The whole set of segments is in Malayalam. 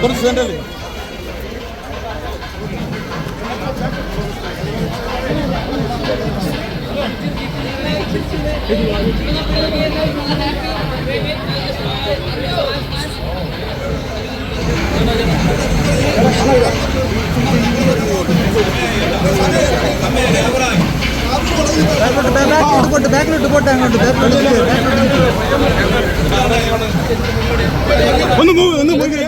കുറച്ച് സെന്ററിൽ ബാക്കിലോട്ട് പോട്ടെ ബാക്കിലോട്ട് പോട്ടെ അങ്ങോട്ട് ബാക്കിലോട്ട് ഒന്ന് മൂവ് ഒന്ന് മൂവ്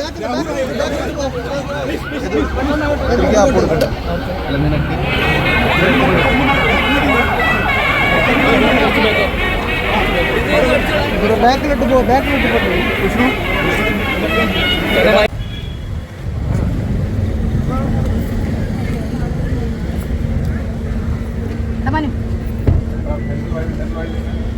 ബാക്കിലോട്ട് പോ ബാക്കിലിട്ട് പോട്ടെ വിഷ്ണു Tabanin. ഇല്ല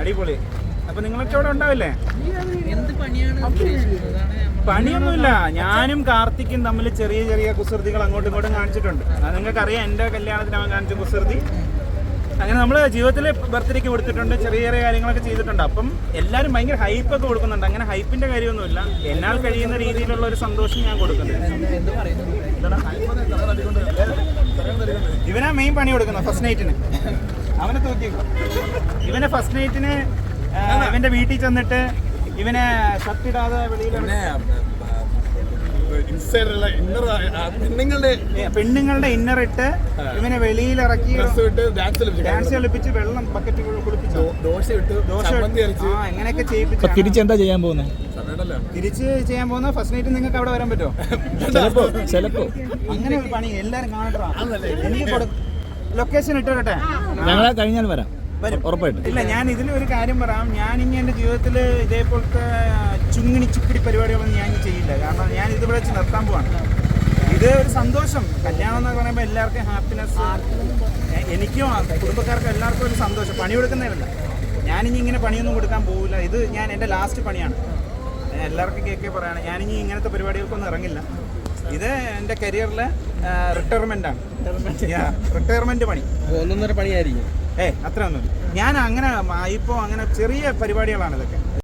അടിപൊളി. അപ്പൊ നിങ്ങളൊക്കെ അവിടെ ഉണ്ടാവില്ലേ? പണിയൊന്നുമില്ല. ഞാനും കാർത്തിക്കും തമ്മിൽ ചെറിയ ചെറിയ കുസൃതികൾ അങ്ങോട്ടും ഇങ്ങോട്ടും കാണിച്ചിട്ടുണ്ട്. നിങ്ങൾക്ക് അറിയാം എന്റെ കല്യാണത്തിന് അവൻ കാണിച്ച കുസൃതി. അങ്ങനെ നമ്മൾ ജീവിതത്തിൽ ബർത്ത്ഡേക്ക് കൊടുത്തിട്ടുണ്ട് ചെറിയ ചെറിയ കാര്യങ്ങളൊക്കെ ചെയ്തിട്ടുണ്ട്. അപ്പം എല്ലാവരും ഭയങ്കര ഹൈപ്പൊക്കെ കൊടുക്കുന്നുണ്ട്. അങ്ങനെ ഹൈപ്പിന്റെ കാര്യമൊന്നുമില്ല. എന്നാൽ കഴിയുന്ന രീതിയിലുള്ള ഒരു സന്തോഷം ഞാൻ കൊടുക്കുന്നുണ്ട്? ഇവനാ മെയിൻ പണി കൊടുക്കുന്നത് ഫസ്റ്റ് നൈറ്റിന് അവനെ തൂക്കി ഇവനെ ഫസ്റ്റ് നൈറ്റിന് ഇവന്റെ വീട്ടിൽ ചെന്നിട്ട് ഇവനെ സത്യടാതെ വെളിയിലെ ഇൻസൈഡുള്ള ഇന്നർ പെണ്ണുങ്ങളുടെ പെണ്ണുങ്ങളുടെ ഇന്നർ ഇട്ട് ഇവനെ വെളിയിൽ ഇറക്കി ഡാൻസ് കളിപ്പിച്ചു വെള്ളം ബക്കറ്റ് കുളിപ്പിച്ചു ദോശ ഇട്ട് ദോശ എങ്ങനെയൊക്കെ ചെയ്യിപ്പിച്ചു തിരിച്ചെന്താ ചെയ്യാൻ പോകുന്നത് തിരിച്ച് ചെയ്യാൻ പോകുന്ന ഫസ്റ്റ് നൈറ്റ് നിങ്ങൾക്ക് അവിടെ വരാൻ പറ്റുമോ? ചിലപ്പോ ചിലപ്പോ. അങ്ങനെ ഒരു പണി എല്ലാരും കാണട്ടാ എനിക്ക് ലൊക്കേഷൻ ഇട്ടോട്ടെ ഞങ്ങളെ കഴിഞ്ഞാൽ വരാം. വരും. ഉറപ്പായിട്ടും. ഇല്ല ഞാൻ ഇതിൽ ഒരു കാര്യം പറയാം. ഞാൻ ഇനി എന്റെ ജീവിതത്തിൽ ഇതേപോലത്തെ ചുങ്ങിണി ചുക്കിടി പരിപാടികളൊന്നും ഞാൻ ചെയ്യില്ല. കാരണം ഞാൻ ഇതിവിടെ വെച്ച് നിർത്താൻ പോവാണ്. ഇത് ഒരു സന്തോഷം. കല്യാണം എന്ന് പറയുമ്പോൾ എല്ലാവർക്കും ഹാപ്പിനെസ് എനിക്കും കുടുംബക്കാർക്കും എല്ലാവർക്കും ഒരു സന്തോഷം. പണി കൊടുക്കുന്നതല്ല ഞാനിനി ഇങ്ങനെ പണിയൊന്നും കൊടുക്കാൻ പോവില്ല. ഇത് ഞാൻ എന്റെ ലാസ്റ്റ് പണിയാണ്. ഞാൻ എല്ലാവർക്കും കേൾക്കെ പറയാണ്. ഞാനിനി ഇങ്ങനത്തെ പരിപാടികൾക്കൊന്നും ഇറങ്ങില്ല. ഇത് എന്റെ കരിയറിലെ റിട്ടയർമെന്റ് ആണ്. റിട്ടയർമെന്റ് പണി. ഒന്നൊന്നര പണിയായിരിക്കും. ഏ അത്ര ഒന്നും ഞാൻ അങ്ങനെ ഇപ്പോൾ അങ്ങനെ ചെറിയ പരിപാടികളാണ് ഇതൊക്കെ.